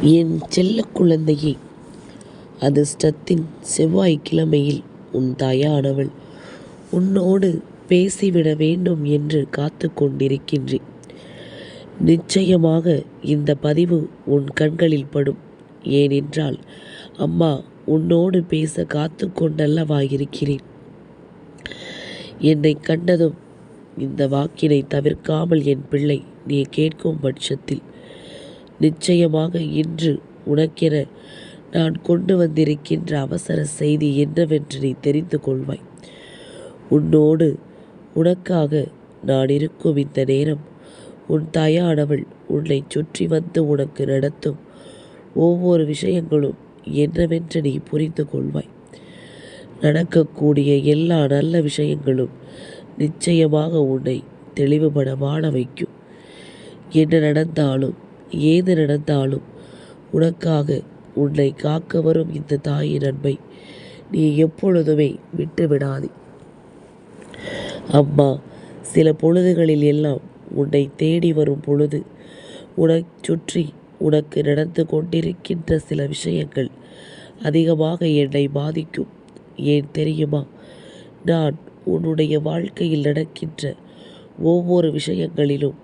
என் செல்ல குழந்தையே அதிர்ஷ்டத்தின் செவ்வாய்க்கிழமையில் உன் தாயானவள். உன்னோடு பேசிவிட வேண்டும் என்று காத்து கொண்டிருக்கின்றேன். நிச்சயமாக இந்த பதிவு உன் கண்களில் படும். ஏனென்றால் அம்மா உன்னோடு பேச காத்து கொண்டல்லவா இருக்கிறேன் என்னை கண்டதும் இந்த வாக்கினை தவிர்க்காமல் என் பிள்ளை நீ கேட்கும் பட்சத்தில் நிச்சயமாக இன்று உனக்கென நான் கொண்டு வந்திருக்கின்ற அவசர செய்தி என்னவென்று நீ தெரிந்து கொள்வாய். உன்னோடு உனக்காக நான் இருக்கும் இந்த நேரம் உன் தாயானவள் உன்னை சுற்றி வந்து உனக்கு நடத்தும் ஒவ்வொரு விஷயங்களும் என்னவென்று நீ புரிந்து கொள்வாய். நடக்கக்கூடிய எல்லா நல்ல விஷயங்களும் நிச்சயமாக உன்னை தெளிவுபட வாழ வைக்கும். என்ன நடந்தாலும் ஏது நடந்தாலும் உனக்காக உன்னை காக்க வரும் இந்த தாயின் அன்பை நீ எப்பொழுதுமே விட்டுவிடாதே. அம்மா சில பொழுதுகளில் எல்லாம் உன்னை தேடி வரும் பொழுது உனச் சுற்றி உனக்கு நடந்து கொண்டிருக்கின்ற சில விஷயங்கள் அதிகமாக என்னை பாதிக்கும். ஏன் தெரியுமா? நான் உன்னுடைய வாழ்க்கையில் நடக்கின்ற ஒவ்வொரு விஷயங்களிலும்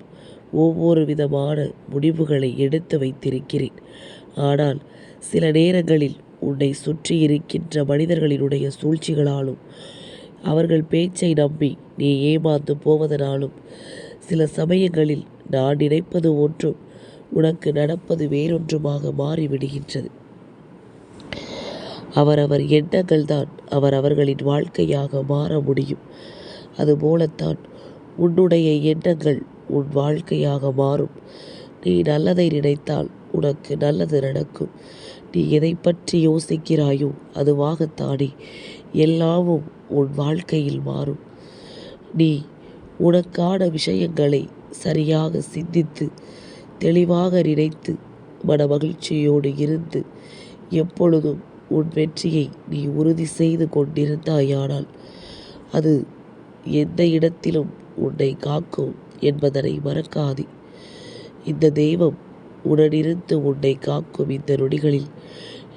ஒவ்வொரு விதமான முடிவுகளை எடுத்து வைத்திருக்கிறேன். ஆனால் சில நேரங்களில் உன்னை சுற்றி இருக்கின்ற மனிதர்களினுடைய சூழ்ச்சிகளாலும் அவர்கள் பேச்சை நம்பி நீ ஏமாந்து போவதனாலும் சில சமயங்களில் நான் நினைப்பது ஒன்றும் உனக்கு நடப்பது வேறொன்றுமாக மாறிவிடுகின்றது. அவரவர் எண்ணங்கள் தான் அவர் அவர்களின் வாழ்க்கையாக மாற முடியும். அதுபோலத்தான் உன்னுடைய எண்ணங்கள் உன் வாழ்க்கையாக மாறும். நீ நல்லதை நினைத்தால் உனக்கு நல்லது நடக்கும். நீ எதை பற்றி யோசிக்கிறாயோ அதுவாகத்தானே. எல்லாமும் உன் வாழ்க்கையில் மாறும். நீ உனக்கான விஷயங்களை சரியாக சிந்தித்து தெளிவாக நினைத்து மன மகிழ்ச்சியோடு இருந்து எப்பொழுதும் உன் வெற்றியை நீ உறுதி செய்து கொண்டிருந்தாயானால் அது எந்த இடத்திலும் உன்னை காக்கும். என்பதனை மறக்காதே. இந்த தெய்வம் உடனிருந்து உன்னை காக்கும் இந்த நொடிகளில்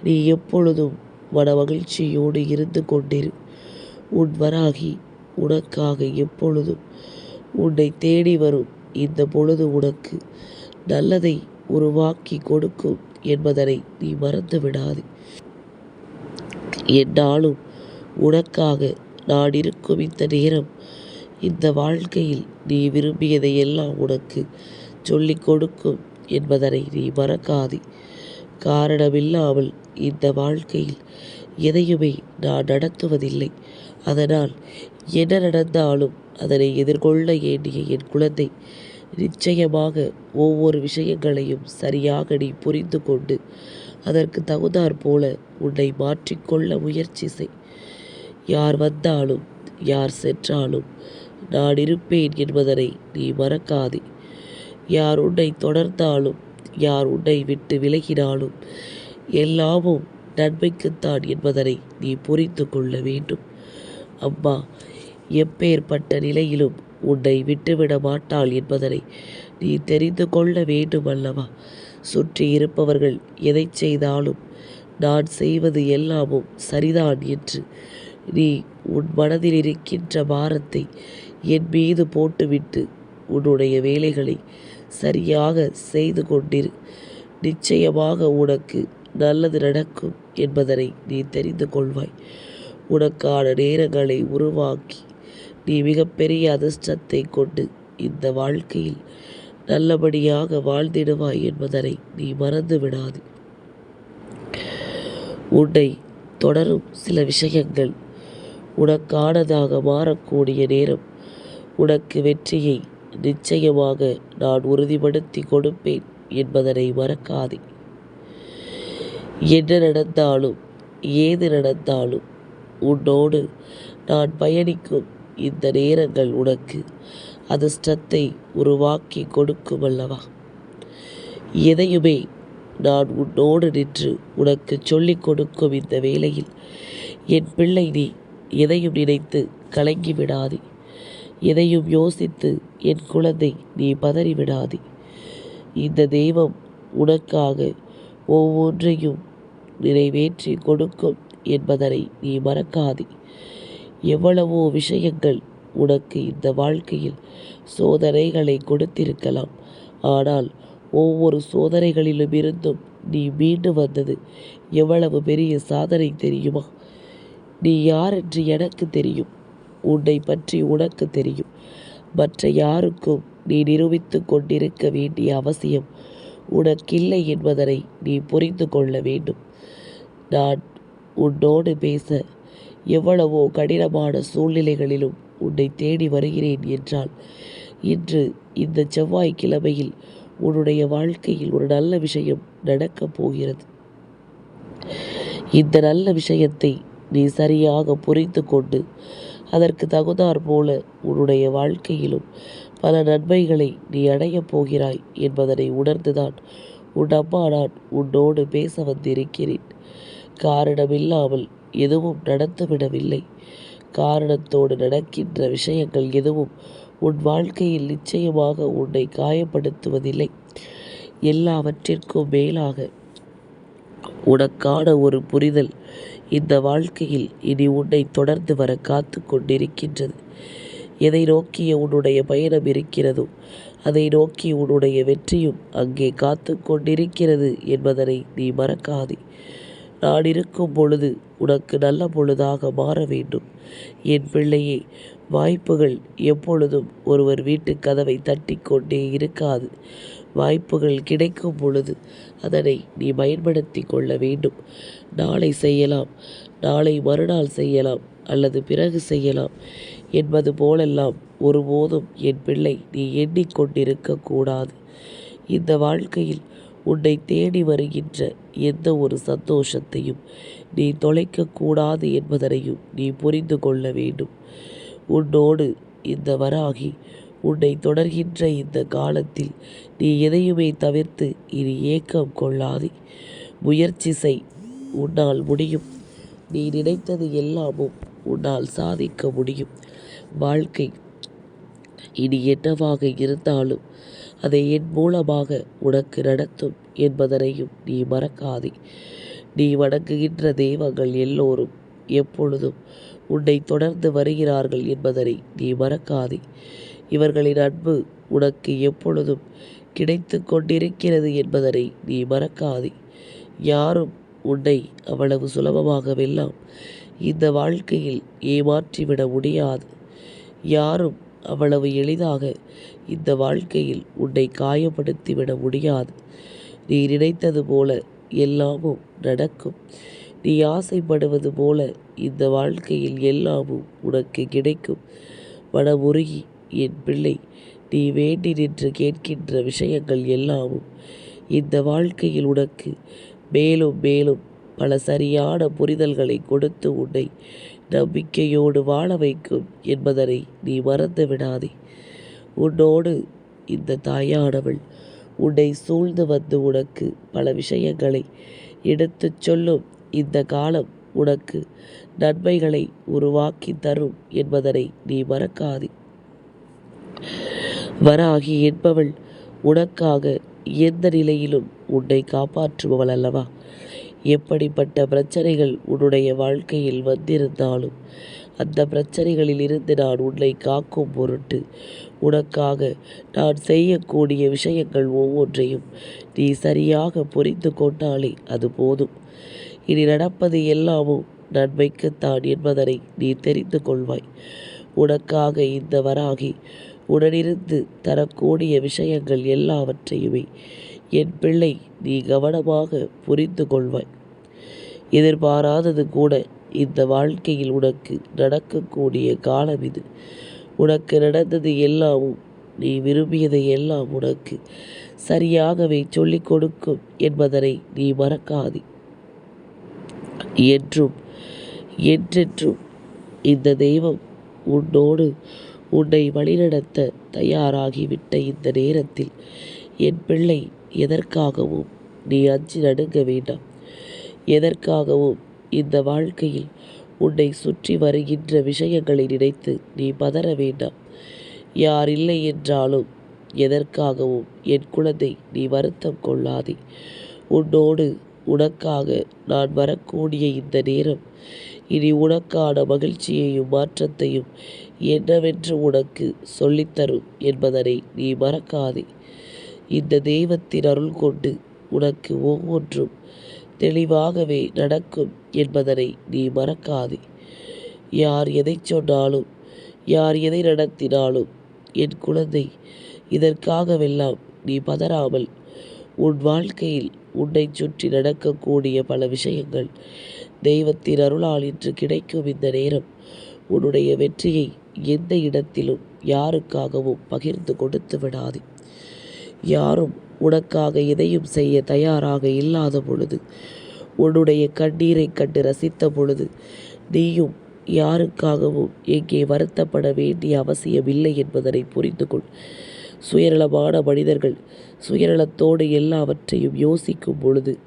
நீ எப்பொழுதும் மன மகிழ்ச்சியோடு இருந்து கொண்டிரு. உன் வராகி உனக்காக எப்பொழுதும் உன்னை தேடி வரும். இந்த பொழுது உனக்கு நல்லதை உருவாக்கி கொடுக்கும் என்பதனை நீ மறந்து விடாது. என்னாலும் உனக்காக நான் இருக்கும் இந்த நேரம் இந்த வாழ்க்கையில் நீ விரும்பியதை எல்லாம் உனக்கு சொல்லிக் கொடுக்கும் என்பதனை நீ மறக்காதே. காரணமில்லாமல் இந்த வாழ்க்கையில் எதையுமே நான் நடத்துவதில்லை. அதனால் என்ன நடந்தாலும் அதனை எதிர்கொள்ள வேண்டிய என் குழந்தை நிச்சயமாக ஒவ்வொரு விஷயங்களையும் சரியாக நீ புரிந்து கொண்டு அதற்கு தகுந்தாற் போல உன்னை மாற்றிக்கொள்ள முயற்சி செய். யார் வந்தாலும் யார் சென்றாலும் நான் இருப்பேன் என்பதனை நீ மறக்காதே. யார் உன்னை தொடர்ந்தாலும் யார் உன்னை விட்டு விலகினாலும் எல்லாமும் நன்மைக்குத்தான் என்பதனை நீ புரிந்து கொள்ள வேண்டும். அம்மா எப்பேற்பட்ட நிலையிலும் உன்னை விட்டுவிட மாட்டாள் என்பதனை நீ தெரிந்து கொள்ள வேண்டும் அல்லவா சுற்றி இருப்பவர்கள் எதை செய்தாலும் நான் செய்வது எல்லாமும் சரிதான் என்று நீ உன் மனதில் இருக்கின்ற பாரத்தை என் மீது போட்டுவிட்டு உன்னுடைய வேலைகளை சரியாக செய்து கொண்டிரு. நிச்சயமாக உனக்கு நல்லது நடக்கும் என்பதனை நீ தெரிந்து கொள்வாய். உனக்கான நேரங்களை உருவாக்கி நீ மிகப்பெரிய அதிர்ஷ்டத்தை கொண்டு இந்த வாழ்க்கையில் நல்லபடியாக வாழ்ந்திடுவாய் என்பதனை நீ மறந்து விடாது உன்னை தொடரும் சில விஷயங்கள் உனக்கானதாக மாறக்கூடிய நேரம் உனக்கு வெற்றியை நிச்சயமாக நான் உறுதிப்படுத்தி கொடுப்பேன் என்பதனை மறக்காதே. என்ன நடந்தாலும் ஏது நடந்தாலும் உன்னோடு நான் பயணிக்கும் இந்த நேரங்கள் உனக்கு அதிர்ஷ்டத்தை உருவாக்கி கொடுக்கும் அல்லவா எதையுமே நான் உன்னோடு நின்று உனக்கு சொல்லிக் கொடுக்கும் இந்த வேளையில் என் பிள்ளை நீ எதையும் நினைத்து கலங்கி விடாதே எதையும் யோசித்து என் குழந்தை நீ பதறிவிடாதே. இந்த தெய்வம் உனக்காக ஒவ்வொன்றையும் நிறைவேற்றி கொடுக்கும் என்பதனை நீ மறக்காதே. எவ்வளவோ விஷயங்கள் உனக்கு இந்த வாழ்க்கையில் சோதனைகளை கொடுத்திருக்கலாம். ஆனால் ஒவ்வொரு சோதனைகளிலும் இருந்தும் நீ மீண்டு வந்தது எவ்வளவு பெரிய சாதனை தெரியுமா? நீ யார் என்று எனக்கு தெரியும். உன்னை பற்றி உனக்கு தெரியும். மற்ற யாருக்கும் நீ நிரூபித்து கொண்டிருக்க வேண்டிய அவசியம் உனக்கில்லை என்பதனை நீ புரிந்து கொள்ள வேண்டும். நான் உன்னோடு பேச எவ்வளவோ கடினமான சூழ்நிலைகளிலும் உன்னை தேடி வருகிறேன் என்றால் இன்று இந்த செவ்வாய்க்கிழமையில் உன்னுடைய வாழ்க்கையில் ஒரு நல்ல விஷயம் நடக்கப் போகிறது. இந்த நல்ல விஷயத்தை நீ சரியாக புரிந்து கொண்டு அதற்கு தகுந்தாற் போல உன்னுடைய வாழ்க்கையிலும் பல நன்மைகளை நீ அடையப் போகிறாய் என்பதனை உணர்ந்துதான் உன் அம்மா நான் உன்னோடு பேச வந்திருக்கிறேன். காரணமில்லாமல் எதுவும் நடந்துவிடவில்லை காரணத்தோடு நடக்கின்ற விஷயங்கள் எதுவும் உன் வாழ்க்கையில் நிச்சயமாக உன்னை காயப்படுத்துவதில்லை. எல்லாவற்றிற்கும் மேலாக உனக்கான ஒரு புரிதல் இந்த வாழ்க்கையில் இனி உன்னை தொடர்ந்து வர காத்து கொண்டிருக்கின்றது எதை நோக்கிய உன்னுடைய பயணம் இருக்கிறதோ அதை நோக்கி உன்னுடைய வெற்றியும் அங்கே காத்து கொண்டிருக்கிறது என்பதனை நீ மறக்காதே. நான் இருக்கும் பொழுது உனக்கு நல்ல பொழுதாக மாற வேண்டும். என் பிள்ளையே வாய்ப்புகள் எப்பொழுதும் ஒருவர் வீட்டு கதவை தட்டி கொண்டே இருக்காது. வாய்ப்புகள் கிடைக்கும் பொழுது அதனை நீ பயன்படுத்தி கொள்ள வேண்டும். நாளை செய்யலாம் நாளை மறுநாள் செய்யலாம் அல்லது பிறகு செய்யலாம் என்பது போலெல்லாம் ஒருபோதும் என் பிள்ளை நீ எண்ணிக்கொண்டிருக்க கூடாது. இந்த வாழ்க்கையில் உன்னை தேடி வருகின்ற எந்த ஒரு சந்தோஷத்தையும் நீ தொலைக்கக்கூடாது என்பதனையும் நீ புரிந்து கொள்ள வேண்டும். உன்னோடு இந்த வராகி உன்னை தொடர்கின்ற இந்த காலத்தில் நீ எதையுமே தவிர்த்து இனி ஏக்கம் கொள்ளாதே. முயற்சி செய் உன்னால் முடியும். நீ நினைத்தது எல்லாமும் உன்னால் சாதிக்க முடியும். வாழ்க்கை இனி என்னவாக இருந்தாலும் அதை என் மூலமாக உனக்கு நடத்தும் என்பதனையும் நீ மறக்காதே. நீ வணங்குகின்ற தெய்வங்கள் எல்லோரும் எப்பொழுதும் உன்னை தொடர்ந்து வருகிறார்கள் என்பதனை நீ மறக்காதே. இவர்களின் அன்பு உனக்கு எப்பொழுதும் கிடைத்து கொண்டிருக்கிறது என்பதனை நீ மறக்காதே. யாரும் உன்னை அவ்வளவு சுலபமாகவெல்லாம் இந்த வாழ்க்கையில் ஏமாற்றிவிட முடியாது. யாரும் அவ்வளவு எளிதாக இந்த வாழ்க்கையில் உன்னை காயப்படுத்திவிட முடியாது. நீ நினைத்தது போல எல்லாமும் நடக்கும். நீ ஆசைப்படுவது போல இந்த வாழ்க்கையில் எல்லாமும் உனக்கு கிடைக்கும். மனமுருகி என் பிள்ளை நீ வேண்டி நின்று கேட்கின்ற விஷயங்கள் எல்லாமும் இந்த வாழ்க்கையில் உனக்கு. மேலும் மேலும் பல சரியான புரிதல்களை கொடுத்து உன்னை நம்பிக்கையோடு வாழ வைக்கும் என்பதனை நீ மறந்து விடாதே. உன்னோடு இந்த தாயானவள் உன்னை சூழ்ந்து வந்து உனக்கு பல விஷயங்களை எடுத்துச் சொல்லும் இந்த காலம் உனக்கு நன்மைகளை உருவாக்கி தரும் என்பதனை நீ மறக்காதே. வராகி என்பவள் உனக்காக எந்த நிலையிலும் உன்னை காப்பாற்றுபவள் அல்லவா? எப்படிப்பட்ட பிரச்சனைகள் உன்னுடைய வாழ்க்கையில் வந்திருந்தாலும் அந்த பிரச்சனைகளில் இருந்து நான் உன்னை காக்கும் பொருட்டு உனக்காக நான் செய்யக்கூடிய விஷயங்கள் ஒவ்வொன்றையும் நீ சரியாக புரிந்து கொண்டாலே அது போதும். இனி நடப்பது எல்லாமும் நன்மைக்குத்தான் என்பதனை நீ தெரிந்து கொள்வாய். உனக்காக இந்த வராகி உடனிருந்து தரக்கூடிய விஷயங்கள் எல்லாவற்றையுமே என் பிள்ளை நீ கவனமாக புரிந்து கொள்வாய். எதிர்பாராதது கூட இந்த வாழ்க்கையில் உனக்கு நடக்கக்கூடிய காலம் இது. உனக்கு நடந்தது எல்லாமும் நீ விரும்பியதை எல்லாம் உனக்கு சரியாகவே சொல்லிக் கொடுக்கும் என்பதனை நீ மறக்காதே. என்றும் என்றென்றும் இந்த தெய்வம் உன்னோடு உன்னை வழிநடத்த தயாராகிவிட்ட இந்த நேரத்தில் என் பிள்ளை எதற்காகவும் நீ அஞ்சி நடுங்க வேண்டாம். எதற்காகவும் இந்த வாழ்க்கையில் உன்னை சுற்றி வருகின்ற விஷயங்களை நினைத்து நீ பதற வேண்டாம். யார் இல்லை என்றாலும் எதற்காகவும் என் குழந்தை நீ வருத்தம் கொள்ளாதே. உன்னோடு உனக்காக நான் வரக்கூடிய இந்த நேரம் இனி உனக்கான மகிழ்ச்சியையும் மாற்றத்தையும் என்னவென்று உனக்கு சொல்லித்தரும் என்பதனை நீ மறக்காதே. இந்த தெய்வத்தின் அருள் கொண்டு உனக்கு ஒவ்வொன்றும் தெளிவாகவே நடக்கும் என்பதனை நீ மறக்காதே. யார் எதை சொன்னாலும் யார் எதை நடத்தினாலும் என் குழந்தை இதற்காகவெல்லாம் நீ பதறாமல் உன் வாழ்க்கையில் உன்னை சுற்றி நடக்கக்கூடிய பல விஷயங்கள் தெய்வத்தின் அருளால் இன்று கிடைக்கும் இந்த நேரம் உன்னுடைய வெற்றியை எந்த இடத்திலும் யாருக்காகவும் பகிர்ந்து கொடுத்து விடாதே. யாரும் உனக்காக எதையும் செய்ய தயாராக இல்லாத பொழுது உன்னுடைய கண்ணீரை கண்டு ரசித்த பொழுது நீயும் யாருக்காகவும் எங்கே வருத்தப்பட வேண்டிய அவசியமில்லை என்பதனை புரிந்து கொள் சுயநலமான மனிதர்கள் சுயநலத்தோடு எல்லாவற்றையும் யோசிக்கும் பொழுது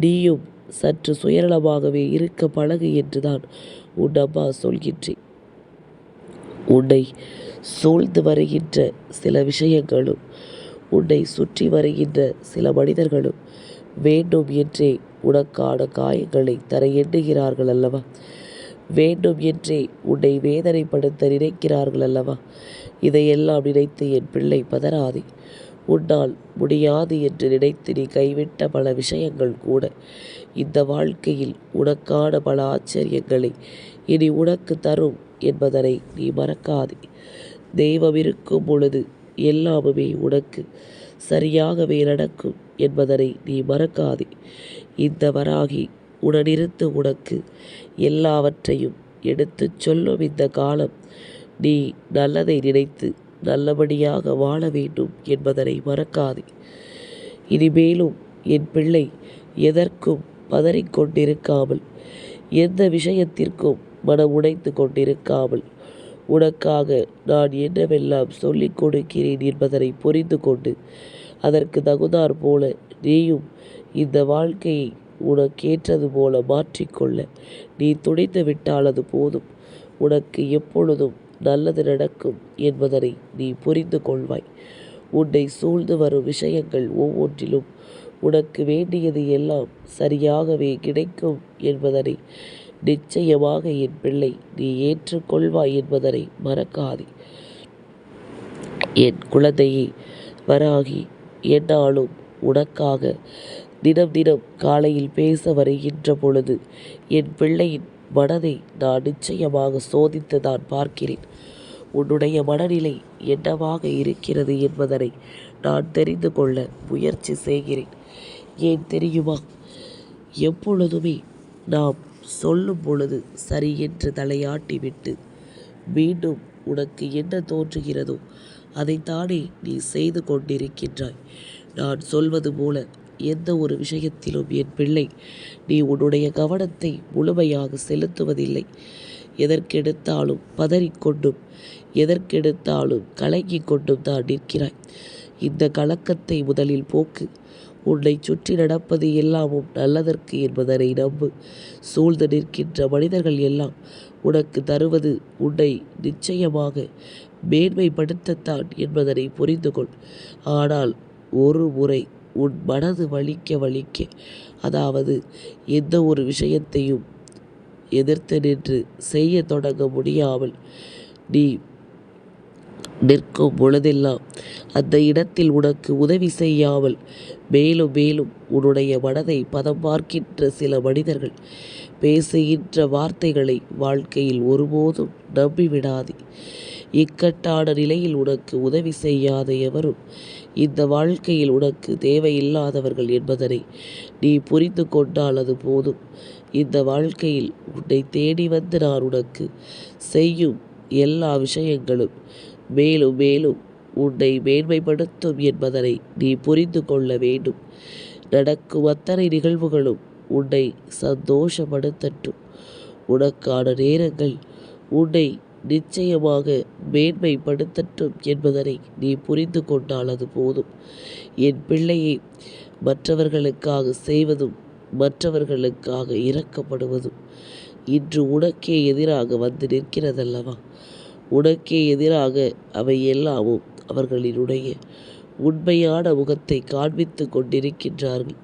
நீயும் சற்று சுயநலமாகவே இருக்க பழகு என்றுதான் உன் அம்மா சொல்கின்றேன் உன்னை சூழ்ந்து வருகின்ற சில விஷயங்களும் உன்னை சுற்றி வருகின்ற சில மனிதர்களும் வேண்டும் என்றே உனக்கான காயங்களை தர எண்ணுகிறார்கள் அல்லவா? வேண்டும் என்றே உன்னை வேதனைப்படுத்த நினைக்கிறார்கள் அல்லவா? இதையெல்லாம் நினைத்து என் பிள்ளை பதறாதே. உன்னால் முடியாது என்று நினைத்து நீ கைவிட்ட பல விஷயங்கள் கூட இந்த வாழ்க்கையில் உனக்கான பல ஆச்சரியங்களை இனி உனக்கு தரும் என்பதனை நீ மறக்காதே. தெய்வம் இருக்கும் பொழுது எல்லாமுமே உனக்கு சரியாகவே நடக்கும் என்பதனை நீ மறக்காதே. இந்த வராகி உடனிருந்து உனக்கு எல்லாவற்றையும் எடுத்துச் சொல்லும் இந்த காலம் நீ நல்லதை நினைத்து நல்லபடியாக வாழ வேண்டும் என்பதனை மறக்காதே. இனிமேலும் என் பிள்ளை எதற்கும் பதறிக்கொண்டிருக்காமல் எந்த விஷயத்திற்கும் மனம் உடைத்து கொண்டிருக்காமல் உனக்காக நான் என்னவெல்லாம் சொல்லிக் கொடுக்கிறேன் என்பதனை புரிந்து கொண்டு அதற்கு தகுந்தாற் போல நீயும் இந்த வாழ்க்கையை உனக்கேற்றது போல மாற்றிக்கொள்ள நீ துடைத்து விட்டால் அது போதும். உனக்கு எப்பொழுதும் நல்லது நடக்கும் என்பதனை நீ புரிந்து கொள்வாய். உன்னை சூழ்ந்து வரும் விஷயங்கள் ஒவ்வொன்றிலும் உனக்கு வேண்டியது எல்லாம் சரியாகவே கிடைக்கும் என்பதனை நிச்சயமாக என் பிள்ளை நீ ஏற்றுக்கொள்வாய் என்பதனை மறக்காதே. என் குழந்தையை வராகி என்னாலும் உனக்காக தினம் தினம் காலையில் பேச வருகின்ற பொழுது என் பிள்ளையின் மனதை நான் நிச்சயமாக சோதித்து தான் பார்க்கிறேன். உன்னுடைய மனநிலை என்னவாக இருக்கிறது என்பதனை நான் தெரிந்து கொள்ள முயற்சி செய்கிறேன். ஏன் தெரியுமா? எப்பொழுதுமே நாம் சொல்லும் பொழுது சரி என்று மீண்டும் உனக்கு என்ன தோன்றுகிறதோ அதைத்தானே நீ செய்து கொண்டிருக்கின்றாய். நான் சொல்வது போல எந்த ஒரு விஷயத்திலும் என் பிள்ளை நீ உன்னுடைய கவனத்தை முழுமையாக செலுத்துவதில்லை. எதற்கெடுத்தாலும் பதறிக்கொண்டும் எதற்கெடுத்தாலும் கலங்கிக் கொண்டும் தான் நிற்கிறாய். இந்த கலக்கத்தை முதலில் போக்கு. உன்னை சுற்றி நடப்பது எல்லாமும் நல்லதற்கு என்பதனை நம்பு. சூழ்ந்து நிற்கின்ற மனிதர்கள் எல்லாம் உனக்கு தருவது உன்னை நிச்சயமாக மேன்மைப்படுத்தத்தான் என்பதனை புரிந்து கொள் ஆனால் ஒரு முறை உன் மனது வலிக்க வலிக்க அதாவது எந்த ஒரு விஷயத்தையும் எதிர்த்து நின்று செய்ய தொடங்க முடியாமல் நீ நிற்கும் பொழுதெல்லாம் அந்த இடத்தில் உனக்கு உதவி செய்யாமல் மேலும் மேலும் உன்னுடைய மனதை பதம் பார்க்கின்ற சில மனிதர்கள் பேசுகின்ற வார்த்தைகளை வாழ்க்கையில் ஒருபோதும் நம்பிவிடாதே. இக்கட்டான நிலையில் உனக்கு உதவி செய்யாத எவரும் இந்த வாழ்க்கையில் உனக்கு தேவையில்லாதவர்கள் என்பதனை நீ புரிந்து கொண்டால் அது போதும். இந்த வாழ்க்கையில் உன்னை தேடி வந்து நான் உனக்கு செய்யும் எல்லா விஷயங்களும் மேலும் மேலும் உன்னை மேன்மைப்படுத்தும் என்பதனை நீ புரிந்து கொள்ள வேண்டும். நடக்கும் அத்தனை நிகழ்வுகளும் உன்னை சந்தோஷப்படுத்தட்டும். உனக்கான நேரங்கள் உன்னை நிச்சயமாக மேன்மைப்படுத்தட்டும் என்பதனை நீ புரிந்து கொண்டால் அது போதும். என் பிள்ளையை மற்றவர்களுக்காக செய்வதும் மற்றவர்களுக்காக இறக்கப்படுவதும் இன்று உனக்கே எதிராக வந்து நிற்கிறதல்லவா? உனக்கே எதிராக அவை எல்லாமும் அவர்களினுடைய உண்மையான முகத்தை காண்பித்து கொண்டிருக்கின்றார்கள்.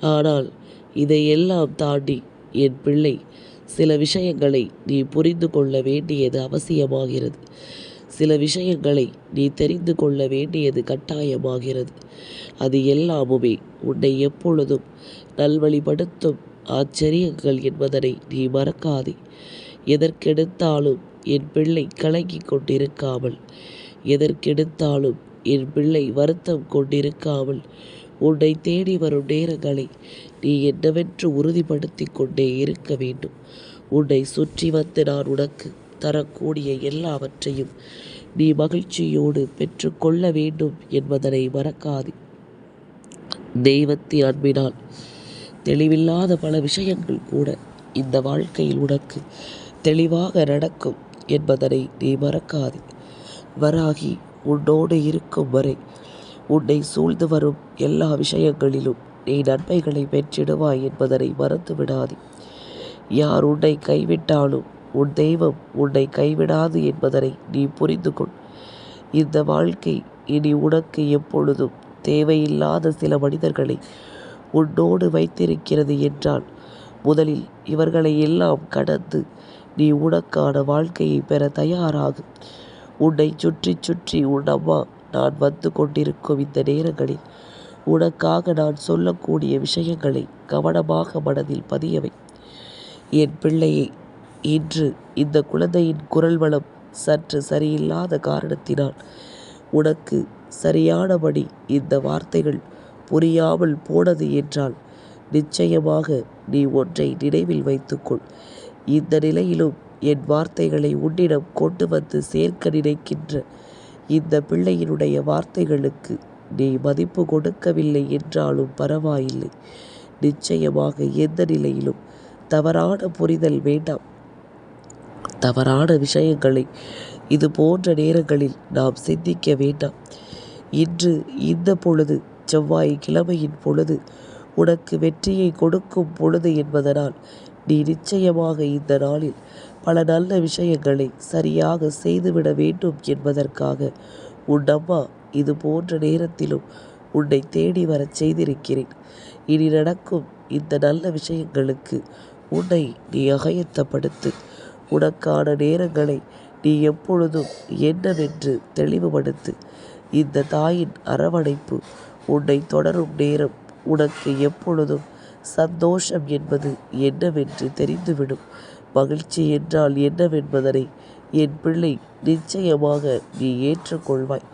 ஆனால் இதையெல்லாம் தாண்டி என் பிள்ளை சில விஷயங்களை நீ புரிந்து கொள்ள வேண்டியது அவசியமாகிறது. சில விஷயங்களை நீ தெரிந்து கொள்ள வேண்டியது கட்டாயமாகிறது. அது எல்லாமுமே உன்னை எப்பொழுதும் நல்வழிப்படுத்தும் ஆச்சரியங்கள் என்பதனை நீ மறக்காதே. எதற்கெடுத்தாலும் என் பிள்ளை கலங்கிக் கொண்டிருக்காமல். எதற்கெடுத்தாலும் என் பிள்ளை வருத்தம் கொண்டிருக்காமல். உன்னை தேடி வரும் நேரங்களை நீ என்னவென்று உறுதிப்படுத்தி கொண்டே இருக்க வேண்டும். உன்னை சுற்றி வந்து நான் உனக்கு தரக்கூடிய எல்லாவற்றையும் நீ மகிழ்ச்சியோடு பெற்றுக்கொள்ள வேண்டும் என்பதனை மறக்காதே. தெய்வத்தின் அன்பினால் தெளிவில்லாத பல விஷயங்கள் கூட இந்த வாழ்க்கையில் உனக்கு தெளிவாக நடக்கும். என்பதனை நீ மறக்காதே. வராகி உன்னோடு இருக்கும் வரை உன்னை சூழ்ந்து வரும் எல்லா விஷயங்களிலும் நீ நன்மைகளை பெற்றிடுவாய் என்பதனை மறந்து விடாதே யார் உன்னை கைவிட்டாலும் உன் தெய்வம் உன்னை கைவிடாது என்பதனை நீ புரிந்து கொள் இந்த வாழ்க்கை இனி உனக்கு எப்பொழுதும் தேவையில்லாத சில மனிதர்களை உன்னோடு வைத்திருக்கிறது என்றால் முதலில் இவர்களை எல்லாம் கடந்து நீ உனக்கான வாழ்க்கையை பெற தயாராகும் உன்னை சுற்றி சுற்றி உன் அம்மா நான் வந்து கொண்டிருக்கும் இந்த நேரங்களில் உனக்காக நான் சொல்லக்கூடிய விஷயங்களை கவனமாக மனதில் பதியவை. என் பிள்ளையை இன்று இந்த குழந்தையின் குரல் வளம் சற்று சரியில்லாத காரணத்தினால் உனக்கு சரியானபடி இந்த வார்த்தைகள் புரியாமல் போனது என்றால் நிச்சயமாக நீ ஒன்றை நினைவில் வைத்துக்கொள். இந்த நிலையிலும் என் வார்த்தைகளை உன்னிடம் கொண்டு வந்து சேர்க்க நினைக்கின்ற இந்த பிள்ளையினுடைய வார்த்தைகளுக்கு நீ மதிப்பு கொடுக்கவில்லை என்றாலும் பரவாயில்லை. நிச்சயமாக எந்த நிலையிலும் தவறான புரிதல் வேண்டாம். தவறான விஷயங்களை இது போன்ற நேரங்களில் நாம் சிந்திக்க வேண்டாம். இன்று இந்த பொழுது செவ்வாய் கிழமையின் பொழுது உனக்கு வெற்றியை கொடுக்கும் பொழுது என்பதனால் நீ நிச்சயமாக இந்த நாளில் பல நல்ல விஷயங்களை சரியாக செய்துவிட வேண்டும் என்பதற்காக உன் அம்மா இது போன்ற நேரத்திலும் உன்னை தேடி வரச் செய்திருக்கிறேன். இனி நடக்கும் இந்த நல்ல விஷயங்களுக்கு உன்னை நீ அகயத்தப்படுத்து. உனக்கான நேரங்களை நீ எப்பொழுதும் என்னவென்று தெளிவுபடுத்து. இந்த தாயின் அரவணைப்பு உன்னை தொடரும் நேரம் உனக்கு எப்பொழுதும் சந்தோஷம் என்பது என்னவென்று தெரிந்துவிடும். மகிழ்ச்சி என்றால் என்னவென்பதனை என் பிள்ளை நிச்சயமாக நீ ஏற்றுக்கொள்வாய்.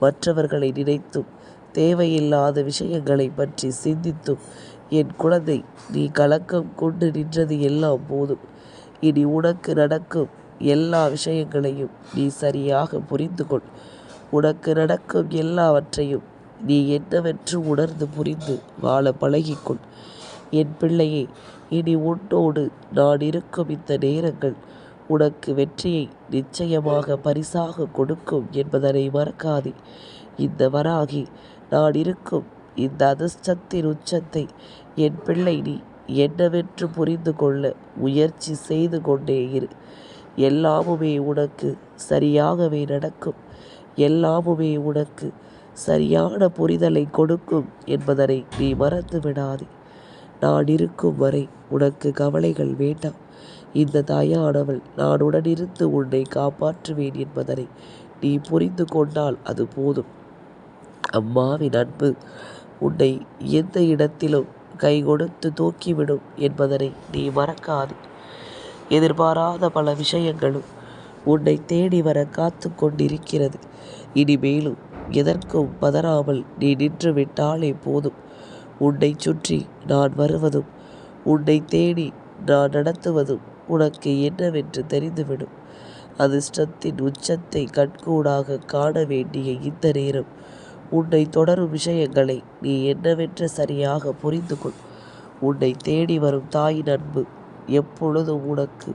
மற்றவர்களை நினைத்தும் தேவையில்லாத விஷயங்களை பற்றி சிந்தித்தும் என் குழந்தை நீ கலக்கம் கொண்டு நின்றது எல்லாம் போதும். இனி உனக்கு நடக்கும் எல்லா விஷயங்களையும் நீ சரியாக புரிந்து கொள் உனக்கு நடக்கும் எல்லாவற்றையும் நீ என்னவென்று உணர்ந்து புரிந்து வாழ பழகிக்கொள். என் பிள்ளையே இனி உன்னோடு நான் இருக்கும் இந்த நேரங்கள் உனக்கு வெற்றியை நிச்சயமாக பரிசாக கொடுக்கும் என்பதனை மறக்காதே. இந்த வராகி நான் இருக்கும் இந்த அதிர்ஷ்டத்தின் உச்சத்தை என் பிள்ளை நீ என்னவென்று புரிந்து கொள்ள முயற்சி செய்து கொண்டே இரு. எல்லாமுமே உனக்கு சரியாகவே நடக்கும். எல்லாமுமே உனக்கு சரியான புரிதலை கொடுக்கும் என்பதனை நீ மறந்து விடாதே. நான் இருக்கும் வரை உனக்கு கவலைகள் வேண்டாம். இந்த தாயானவள் நான் உடனிருந்து உன்னை காப்பாற்றுவேன் என்பதனை நீ புரிந்து கொண்டால் அது போதும். அம்மாவின் அன்பு உன்னை எந்த இடத்திலும் கை கொடுத்து தூக்கிவிடும் என்பதனை நீ மறக்காது. எதிர்பாராத பல விஷயங்களும் உன்னை தேடி வர காத்து கொண்டிருக்கிறது. இனிமேலும் எதற்கும் பதறாமல் நீ நின்று விட்டாலே போதும். உன்னை சுற்றி நான் வருவதும் உன்னை தேடி நான் நடத்துவதும் உனக்கு என்னவென்று தெரிந்துவிடும். அதிர்ஷ்டத்தின் உச்சத்தை கண்கூடாக காண வேண்டிய இந்த நேரம் உன்னை தொடரும் விஷயங்களை நீ என்னவென்று சரியாக புரிந்து கொள் உன்னை தேடி வரும் தாயின் அன்பு எப்பொழுதும் உனக்கு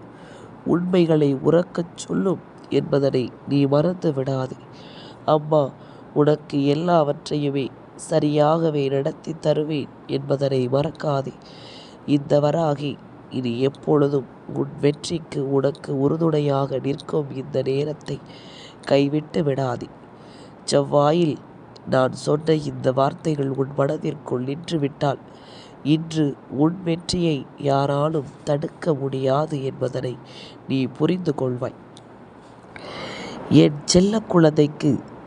உண்மைகளை உறக்கச் சொல்லும் என்பதனை நீ மறந்து விடாதே அம்மா உனக்கு எல்லாவற்றையுமே சரியாகவே நடத்தி தருவேன் என்பதனை மறக்காதே. இந்த வராகி இனி எப்பொழுதும் உன் வெற்றிக்கு உனக்கு உறுதுணையாக நிற்கும் இந்த நேரத்தை கைவிட்டு விடாதே. செவ்வாயில் நான் சொன்ன இந்த வார்த்தைகள் உன் மனதிற்குள் நின்றுவிட்டால் இன்று உன் வெற்றியை யாராலும் தடுக்க முடியாது என்பதனை நீ புரிந்து கொள்வாய். என் செல்ல குழந்தைக்கு